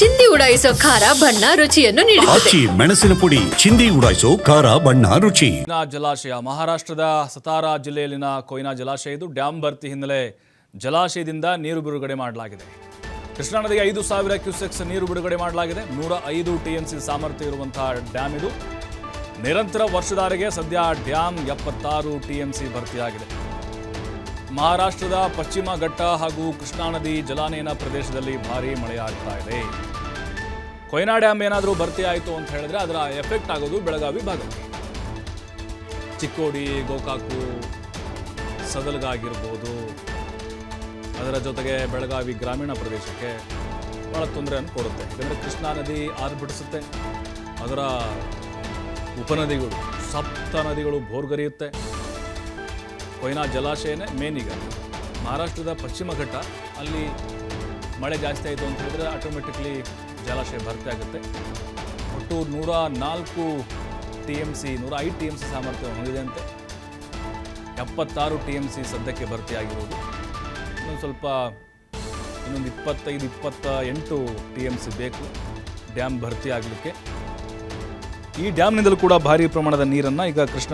ಚಿಂದಿ ಉಡಾಯಿಸೋ ಖಾರ ಬಣ್ಣ ರುಚಿಯನ್ನು ನೀಡುತ್ತದೆ. ಆಚಿ ಮೆಣಸಿನ ಪುಡಿ ಚಿಂದಿ ಉಡಾಯಿಸೋ ಖಾರ ಬಣ್ಣ ರುಚಿ. ಕೊಯ್ನಾ ಜಲಾಶಯ ಮಹಾರಾಷ್ಟ್ರದ ಸತಾರಾ ಜಿಲ್ಲೆಯಲ್ಲಿನ ಕೊಯ್ನಾ ಜಲಾಶಯ ಇದು ಡ್ಯಾಮ್ ಭರ್ತಿ ಹಿನ್ನೆಲೆ ಜಲಾಶಯದಿಂದ ನೀರು ಬಿಡುಗಡೆ ಮಾಡಲಾಗಿದೆ. ಕೃಷ್ಣಾ ನದಿಗೆ ಐದು ಸಾವಿರ ಕ್ಯೂಸೆಕ್ಸ್ ನೀರು ಬಿಡುಗಡೆ ಮಾಡಲಾಗಿದೆ. ನೂರ ಐದು ಟಿಎಂಸಿ ಸಾಮರ್ಥ್ಯ ಇರುವಂತಹ ಡ್ಯಾಮ್ ಇದು. ನಿರಂತರ ವರ್ಷಧಾರೆಗೆ ಸದ್ಯ ಡ್ಯಾಮ್ ಎಪ್ಪತ್ತಾರು ಟಿಎಂಸಿ ಭರ್ತಿಯಾಗಿದೆ ಮಹಾರಾಷ್ಟ್ರದ ಪಶ್ಚಿಮ ಘಟ್ಟ ಹಾಗೂ ಕೃಷ್ಣಾ ನದಿ ಜಲಾನಯನ ಪ್ರದೇಶದಲ್ಲಿ ಭಾರೀ ಮಳೆಯಾಗ್ತಾ ಇದೆ. ಕೊಯ್ನಾ ಡ್ಯಾಮ್ ಏನಾದರೂ ಭರ್ತಿ ಆಯಿತು ಅಂತ ಹೇಳಿದ್ರೆ ಅದರ ಎಫೆಕ್ಟ್ ಆಗೋದು ಬೆಳಗಾವಿ ಭಾಗ ಚಿಕ್ಕೋಡಿ, ಗೋಕಾಕು ಸದಲ್ಗಾಗಿರ್ಬೋದು ಅದರ ಜೊತೆಗೆ ಬೆಳಗಾವಿ ಗ್ರಾಮೀಣ ಪ್ರದೇಶಕ್ಕೆ ಭಾಳ ತೊಂದರೆಯನ್ನು ಕೊಡುತ್ತೆ. ಯಾಕಂದರೆ ಕೃಷ್ಣಾ ನದಿ ಆರ್ಭಟಿಸುತ್ತೆ ಅದರ ಉಪನದಿಗಳು, ಸಪ್ತ ನದಿಗಳು ಭೋರ್ಗರೆಯುತ್ತೆ. ಕೊಯ್ನಾ ಜಲಾಶಯನೇ ಮೇನ್ ಈಗ. ಮಹಾರಾಷ್ಟ್ರದ ಪಶ್ಚಿಮ ಘಟ್ಟ, ಅಲ್ಲಿ ಮಳೆ ಜಾಸ್ತಿ ಆಯಿತು ಅಂತ ಹೇಳಿದ್ರೆ ಆಟೋಮೆಟಿಕ್ಲಿ ಜಲಾಶಯ ಭರ್ತಿ ಆಗುತ್ತೆ. ಒಟ್ಟು ನೂರ ನಾಲ್ಕು ಟಿ ಎಂ ಸಿ ನೂರ ಐದು ಟಿ ಎಂ ಸಿ ಸಾಮರ್ಥ್ಯ ಹೊಂದಿದೆ ಅಂತೆ. ಎಪ್ಪತ್ತಾರು ಟಿ ಎಂ ಸಿ ಸದ್ಯಕ್ಕೆ ಭರ್ತಿಯಾಗಿರೋದು ಇನ್ನೊಂದು ಸ್ವಲ್ಪ ಇನ್ನೊಂದು ಇಪ್ಪತ್ತೈದು ಇಪ್ಪತ್ತ ಎಂಟು ಟಿ ಎಂ ಸಿ ಬೇಕು ಡ್ಯಾಮ್ ಭರ್ತಿ ಆಗಲಿಕ್ಕೆ. ಈ ಡ್ಯಾಮ್ನಿಂದಲೂ ಕೂಡ ಭಾರಿ ಪ್ರಮಾಣದ ನೀರನ್ನು ಈಗ ಕೃಷ್ಣ